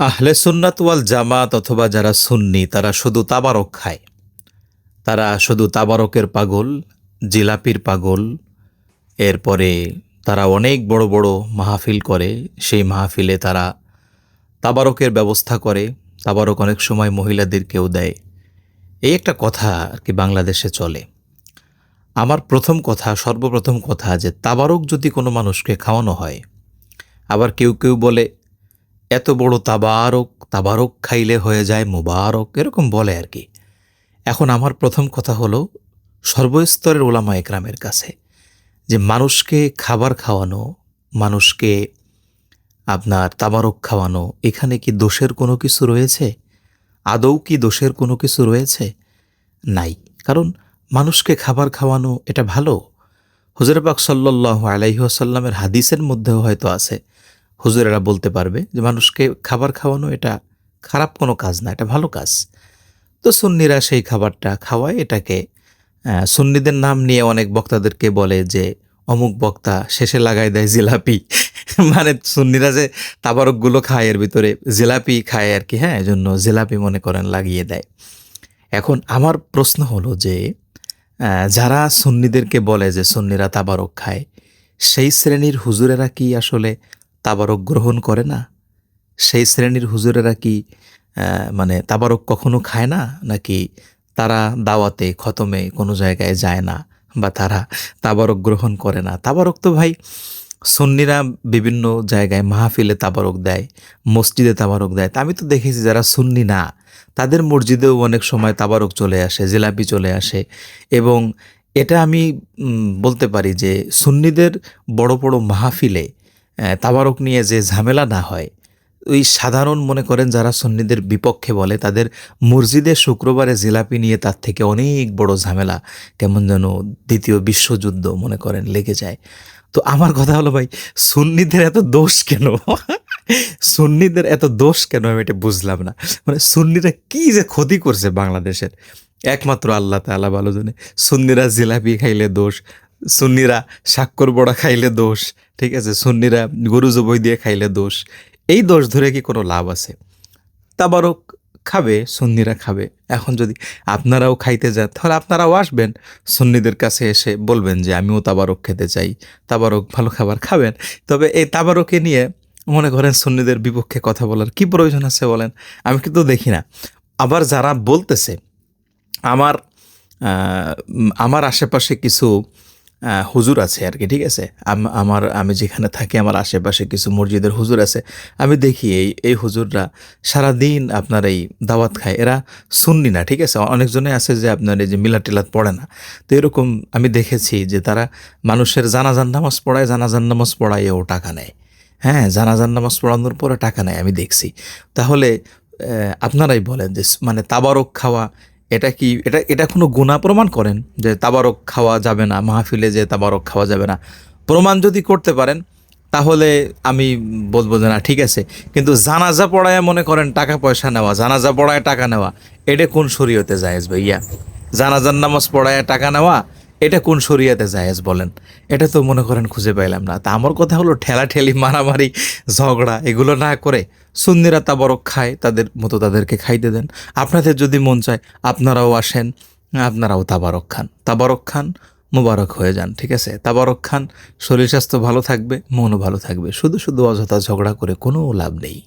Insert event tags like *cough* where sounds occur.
আহলে সুন্নাত ওয়াল জামাত অথবা যারা সুন্নি, তারা শুধু তাবারক খায়। তারা শুধু তাবারকের পাগল, জিলাপির পাগল। এরপরে তারা অনেক বড় বড় মাহফিল করে, সেই মাহফিলে তারা তাবারকের ব্যবস্থা করে। তাবারক অনেক সময় মহিলাদেরকেও দেয়। এই একটা কথা আর কি বাংলাদেশে চলে। আমার প্রথম কথা, সর্বপ্রথম কথা যে তাবারক যদি কোনো মানুষকে খাওয়ানো হয়, আবার কেউ কেউ বলে এত বড় তাবারক তাবারক খাইলে হয়ে যায় মুবারক, এরকম বলে আর কি। এখন আমার প্রথম কথা হলো, সর্বস্তরের ওলামা একরামের কাছে, যে মানুষকে খাবার খাওয়ানো, মানুষকে আপনার তাবারক খাওয়ানো, এখানে কি দোষের কোনো কিছু রয়েছে? আদৌ কি দোষের কোনো কিছু রয়েছে? নাই। কারণ মানুষকে খাবার খাওয়ানো এটা ভালো। হুজুরবাক সাল্লাহ আলাইহাসাল্লামের হাদিসের মধ্যেও হয়তো আছে হুজুরেরা বলতে পারবে যে মানুষকে খাবার খাওয়ানো এটা খারাপ কোনো কাজ না, এটা ভালো কাজ। তো সুন্নিরা সেই খাবারটা খাওয়ায়, এটাকে সুন্নিদের নাম নিয়ে অনেক বক্তাদেরকে বলে যে অমুক বক্তা শেষে লাগাই দেয় জিলাপি। *laughs* মানে সুন্নিরা যে তাবারকগুলো খায়, এর ভিতরে জিলাপি খায় আর কি হ্যাঁ এজন্য জিলাপি মনে করেন লাগিয়ে দেয়। এখন আমার প্রশ্ন হলো যে যারা সুন্নিদেরকে বলে যে সুন্নিরা তাবারক খায়, সেই শ্রেণির হুজুরেরা কি আসলে তাবারক গ্রহণ করে না? সেই শ্রেণির হুজুরেরা কি মানে তাবারক কখনো খায় না? নাকি তারা দাওয়াতে, খতমে কোনো জায়গায় যায় না? বা তারা তাবারক গ্রহণ করে না? তাবারক তো ভাই, সুন্নিরা বিভিন্ন জায়গায় মাহফিলে তাবারক দেয়, মসজিদে তাবারক দেয়। তা আমি তো দেখেছি যারা সুন্নি না, তাদের মসজিদেও অনেক সময় তাবারক চলে আসে, জিলাপি চলে আসে। এবং এটা আমি বলতে পারি যে সুন্নিদের বড় বড় মাহফিলে তাবারক নিয়ে যে ঝামেলা না হয়, ওই সাধারণ মনে করেন যারা সন্নিদের বিপক্ষে বলে, তাদের মসজিদে শুক্রবারে জিলাপি নিয়ে তার থেকে অনেক বড় ঝামেলা, কেমন যেন দ্বিতীয় বিশ্বযুদ্ধ মনে করেন লেগে যায়। তো আমার কথা হলো ভাই, সুন্নিদের এত দোষ কেন? সুন্নিদের এত দোষ কেন আমি এটা বুঝলাম না। মানে সুন্নিরা কি যে ক্ষতি করছে বাংলাদেশের? একমাত্র আল্লাহ তাআলা ভালো জানে, সুন্নিরা জিলাপি খাইলে দোষ সুন্নিরা স্বাক্ষর বড়া খাইলে দোষ, ঠিক আছে? সুন্নিরা গরু জবই দিয়ে খাইলে দোষ। এই দোষ ধরে কি কোনো লাভ আছে? তাবারক খাবে, সুন্নিরা খাবে। এখন যদি আপনারাও খাইতে যান, তাহলে আপনারাও আসবেন। সুন্নিদের কাছে এসে বলবেন যে, আমিও তাবারক খেতে চাই। তাবারক ভালো খাবার খাবেন। তবে এই তাবারকে নিয়ে মনে করেন সুন্নিদের বিপক্ষে কথা বলার কি প্রয়োজন আছে বলেন? আমি কিন্তু দেখি না। আবার যারা বলতেছে, আমার আমার আশেপাশে কিছু হুজুর আছে আর কি, ঠিক আছে? আমার, আমি যেখানে থাকি, আমার আশেপাশে কিছু মসজিদের হুজুর আছে। আমি দেখি এই এই হুজুররা সারাদিন আপনার এই দাওয়াত খায়। এরা সুন্নি না, ঠিক আছে? অনেকজনে আছে যে আপনার এই যে মিলাদ টিলাত পড়ে না। তো এরকম আমি দেখেছি যে তারা মানুষের জানাজান নামাজ পড়ায় জানাজান নামাজ পড়ায় ও টাকা নেয়। হ্যাঁ জানাজান নামাজ পড়ানোর পরে টাকা নেয়, আমি দেখছি। তাহলে আপনারাই বলেন যে মানে তাবারক খাওয়া এটা কি, এটা এটা কোনো গুণা প্রমাণ করেন যে তাবারক খাওয়া যাবে না, মাহফিলে যে তাবারক খাওয়া যাবে না? প্রমাণ যদি করতে পারেন, তাহলে আমি বলব যে না, ঠিক আছে। কিন্তু জানাজা পড়ায় মনে করেন টাকা পয়সা নেওয়া, জানাজা পড়ায় টাকা নেওয়া, এটা কোন শরীয়তে জায়েজ ভাইয়া? জানাজার নামাজ পড়ায় টাকা নেওয়া এটা কোন শরিয়াতে জায়েজ বলেন? এটা তো মনে করেন খুঁজে পাইলাম না। তা আমার কথা হলো ঠেলা ঠেলি মারামারি, ঝগড়া, এগুলো না করে সুন্নিরা তাবারক খায়, তাদের মতো তাদেরকে খাইতে দেন। আপনাদের যদি মন চায়, আপনারাও আসেন, আপনারাও তাবারক খান। তাবারক খান, মুবারক হয়ে যান, ঠিক আছে? তাবারক খান, শরীর স্বাস্থ্য ভালো থাকবে, মনও ভালো থাকবে। শুধু শুধু অযথা ঝগড়া করে কোনো লাভ নেই।